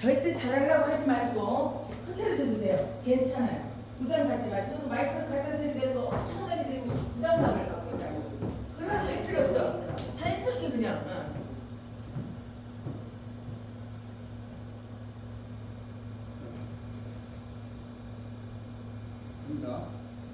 절대 잘하려고 하지 마시고 흐트러져도 돼요. 괜찮아요. 부담 갖지 마시고 마이크 갖다 드리는데도 엄청나게 지금 부담감을 갖고 있다고. 그럴 필요 없어. 자연스럽게 그냥. 응. 갑니다.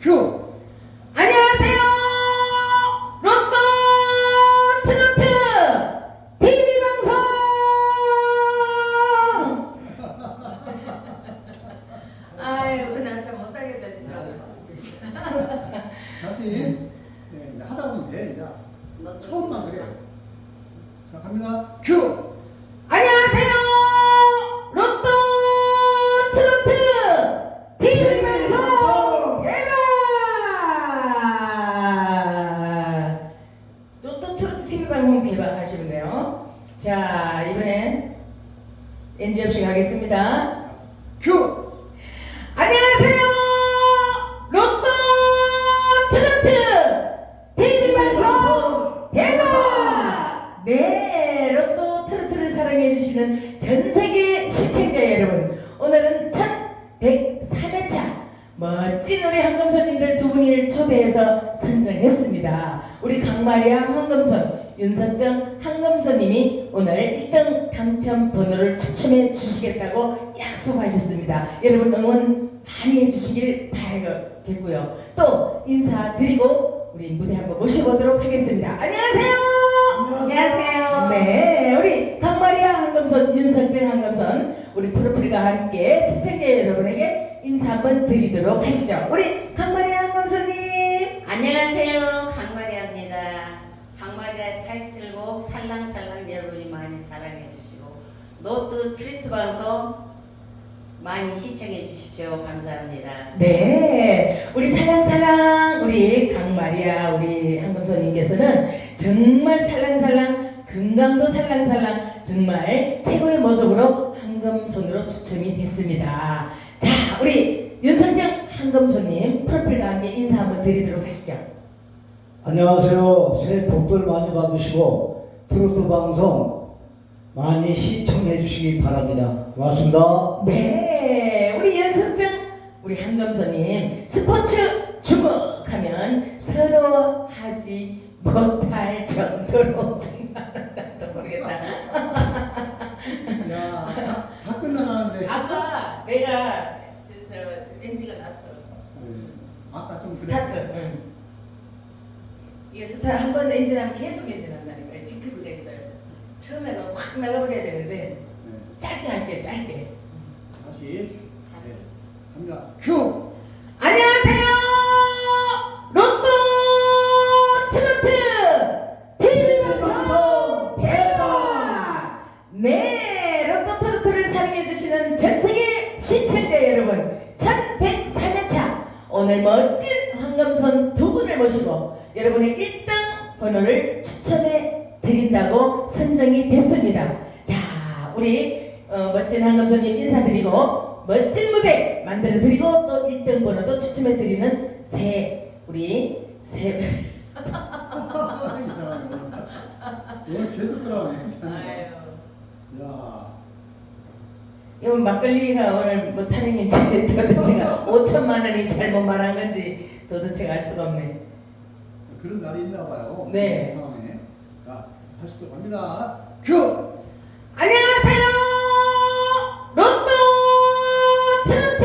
큐! 안녕하세요. 로또 트로트 TV 방송. 아유, 나참 못 살겠다 진짜. 다시 네, 이제 하다 보면 돼 이제 처음만 그래. 자 갑니다. 큐! 안녕하세요. 로또 트로트 TV 방송 대박. 로또 트로트 TV 대박 하시는데요. 자 이번엔 NG 없이 가겠습니다. 큐! 안녕하세요. 로또 트로트 TV 방송 대박. 네, 로또 트로트를 사랑해 주시는 전 세계 시청자 여러분, 오늘은 1103회차 멋진 우리 황금손님들 두 분을 초대해서 선정했습니다. 우리 강마리아 황금손, 윤석정 황금손님이 오늘 1등 당첨 번호를 추첨해 주시겠다고 약속하셨습니다. 여러분 응원 많이 해주시길 바라겠고요. 또 인사드리고 우리 무대 한번 모셔보도록 하겠습니다. 안녕하세요. 안녕하세요. 네, 우리 강마리아 황금손, 윤석정 황금손, 우리 프로필과 함께 시청자 여러분에게 인사 한번 드리도록 하시죠. 우리 강마리아 황금손님. 안녕하세요. 강마리아입니다. 강마리아 타이틀곡 살랑살랑 여러분이 많이 사랑해 주시고 노트 트리트 방송 많이 시청해 주십시오. 감사합니다. 네, 우리 살랑살랑 우리 강마리아 우리 황금손님께서는 정말 살랑살랑 금강도 살랑살랑 정말 최고의 모습으로 황금손으로 추첨이 됐습니다. 자, 우리 윤선정 황금손님 프로필과 함께 인사 한번 드리도록 하시죠. 안녕하세요. 새해 복들 많이 받으시고 트로트 방송 많이 시청해 주시기 바랍니다. 고맙습니다. 네, 우리 연습장 우리 한금선님 스포츠 주목하면 서로 하지 못할 정도로 정말 나도 모르겠다. 야, 다, 다 끝나가는데. 아까 내가 저, 저 NG가 났어. 네, 아까 좀 그래. 스타트. 응. 이게 스타트 한번 엔진 하면 계속 엔진 한다니까 징크스가 있어요. 처음에는 확 나가버려야 되는데 네, 짧게 할게 짧게. 다시. 네, 갑니다. 큐! 안녕하세요. 로또 트로트 TV 방송 대박. 네, 로또 트로트를 사랑해 주시는 전 세계 시청자 여러분, 1103회차 오늘 멋진 황금손 두 분을 모시고 여러분의 1등 번호를 추천해 드린다고 선정이 됐습니다. 자, 우리 어, 멋진 황금손님 인사드리고 멋진 무대 만들어 드리고 또 1등 번호도 추첨해 드리는 새 우리 새. 오늘 계속 들어가네. 야, 이건 막걸리가 오늘 뭐 타령인지 도대체가 5천만 원이 잘못 말한 건지 도대체가 알 수가 없네. 그런 날이 있나 봐요. 네. 이 상황에. 자, 다시 또 갑니다. 큐! 안녕하세요. 로또 트로트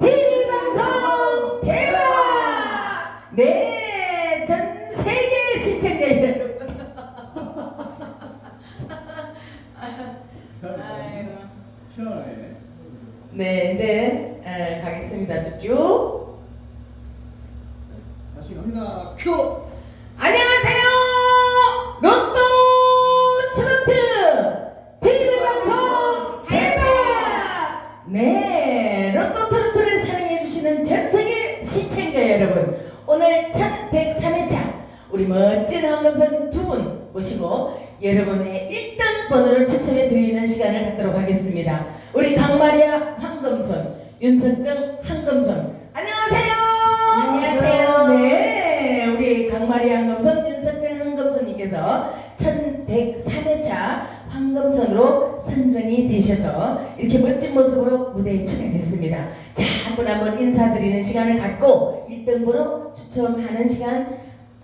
TV 방송 대박. 네, 전 세계 시청자 여러분. 아이고. 시원하네. 네, 이제 에, 가겠습니다. 쭉쭉. 다시 갑니다. 큐! 모시고 여러분의 1등 번호를 추천해 드리는 시간을 갖도록 하겠습니다. 우리 강마리아 황금손, 윤석정 황금손, 안녕하세요. 안녕하세요. 네, 우리 강마리 황금손, 윤석정 황금손님께서 1103회차 황금손으로 선 선정이 되셔서 이렇게 멋진 모습으로 무대에 출연했습니다. 자, 한 분 한 분 인사드리는 시간을 갖고 1등번호 추첨하는 시간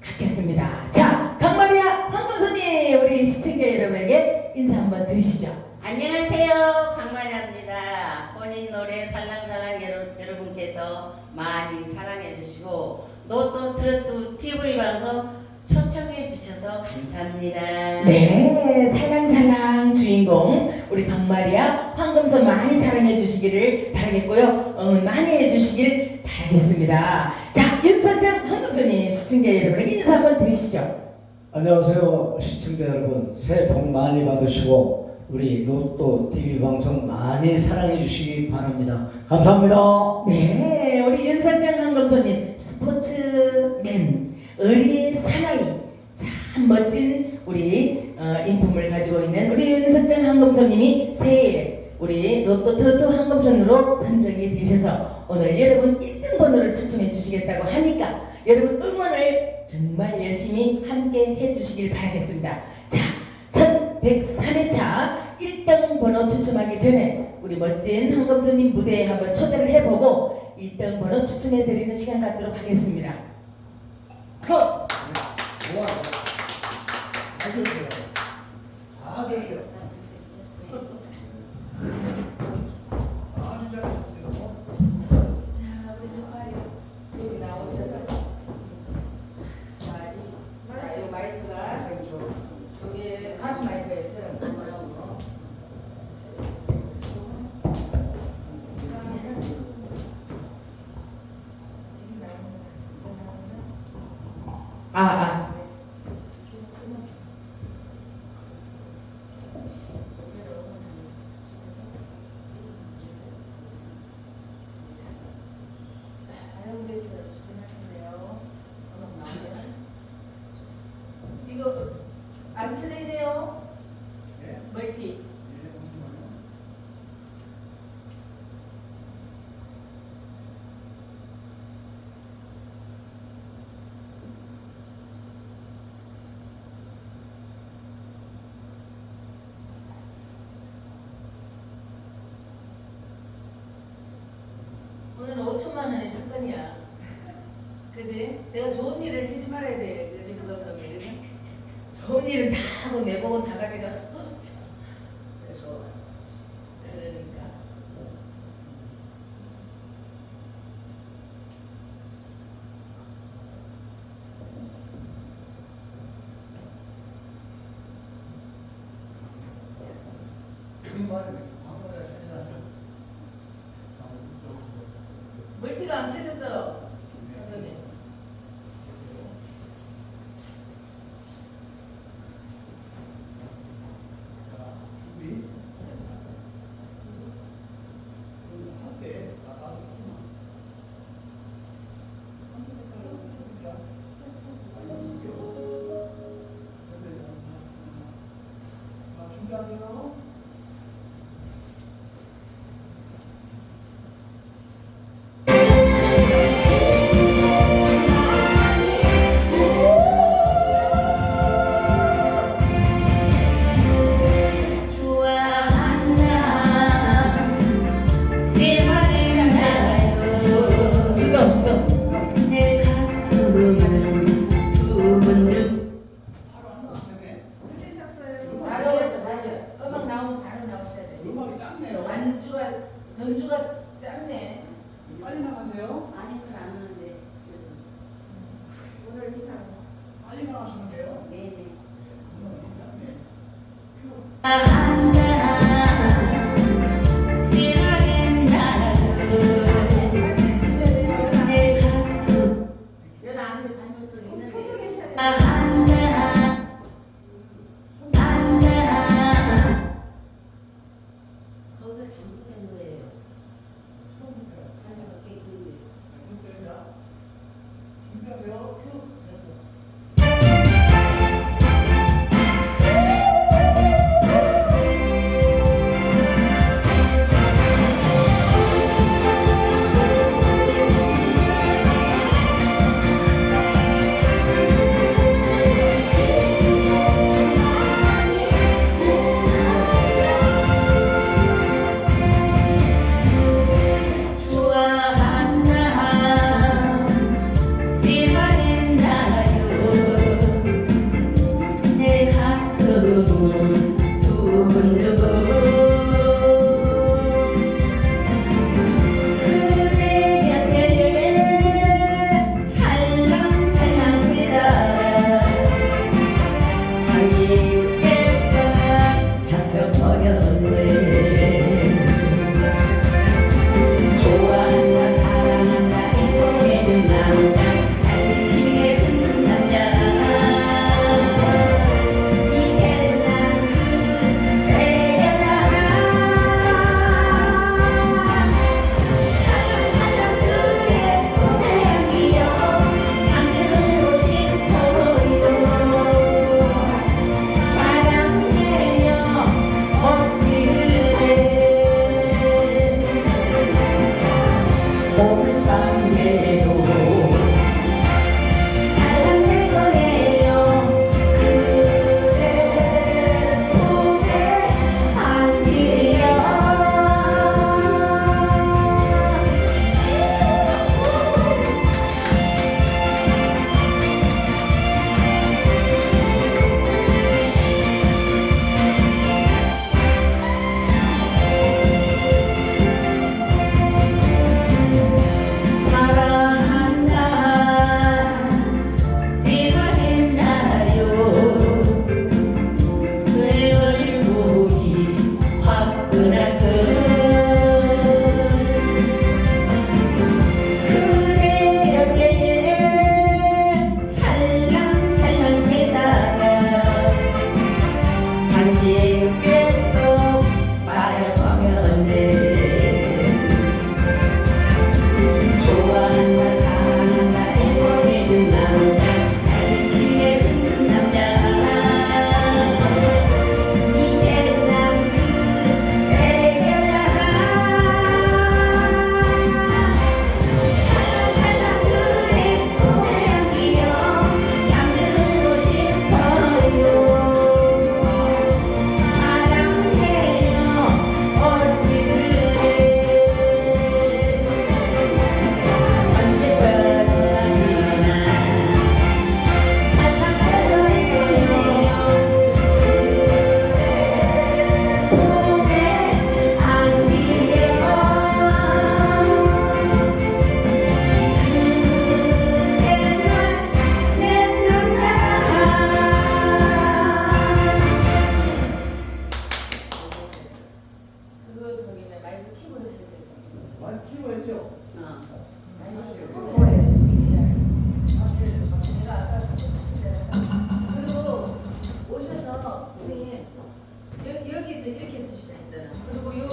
갖겠습니다. 자, 강마리아 황금손님 우리 시청자 여러분에게 인사 한번 드리시죠. 안녕하세요. 강마리아입니다. 본인 노래 살랑살랑 여러, 여러분께서 많이 사랑해 주시고 노또 트로트 TV 방송 초청해 주셔서 감사합니다. 네, 살랑살랑 주인공 우리 강마리아 황금손 많이 사랑해 주시기를 바 라겠고요. 어, 많이 해주시길 바라겠습니다. 자, 윤석장 황금손님 시청자 여러분에게 인사 한번 드리시죠. 안녕하세요 시청자 여러분 새해 복 많이 받으시고 우리 로또 TV 방송 많이 사랑해 주시기 바랍니다. 감사합니다. 네, 우리 윤석장 황금손님 스포츠맨 의리 사나이 참 멋진 우리 어, 인품을 가지고 있는 우리 윤석장 황금손님이 새해 우리 로또 트로트 황금손으로 선정이 되셔서 오늘 여러분 1등 번호를 추천해 주시겠다고 하니까 여러분 응원을 정말 열심히 함께 해주시길 바라겠습니다. 자, 1103회차 1등 번호 추첨하기 전에 우리 멋진 황금손님 무대에 한번 초대를 해보고 1등 번호 추첨해 드리는 시간 갖도록 하겠습니다. 컷! 좋아. 아주 좋아요. 아주 좋아 아, 아. 이거 안 켜져 있네요. 예. 멀티. 예, 잠시만요. 오늘 5천만 원의 사건이야. 그지? 내가 좋은 일을 하지 말아야 돼. 그지? 부담감이. 좋은 일은 다 하고 내 복은 다 가져가. deserve 안주가 전주가 짧네. 빨리 나가세요. 많이 풀안 하는데 지금 오늘 이상 빨리 나가시면 돼요. 네네 음악이 작네. 큐. 오늘 밤에 선생님 여, 여기서 이렇게 쓰시라 했잖아. 그리고 요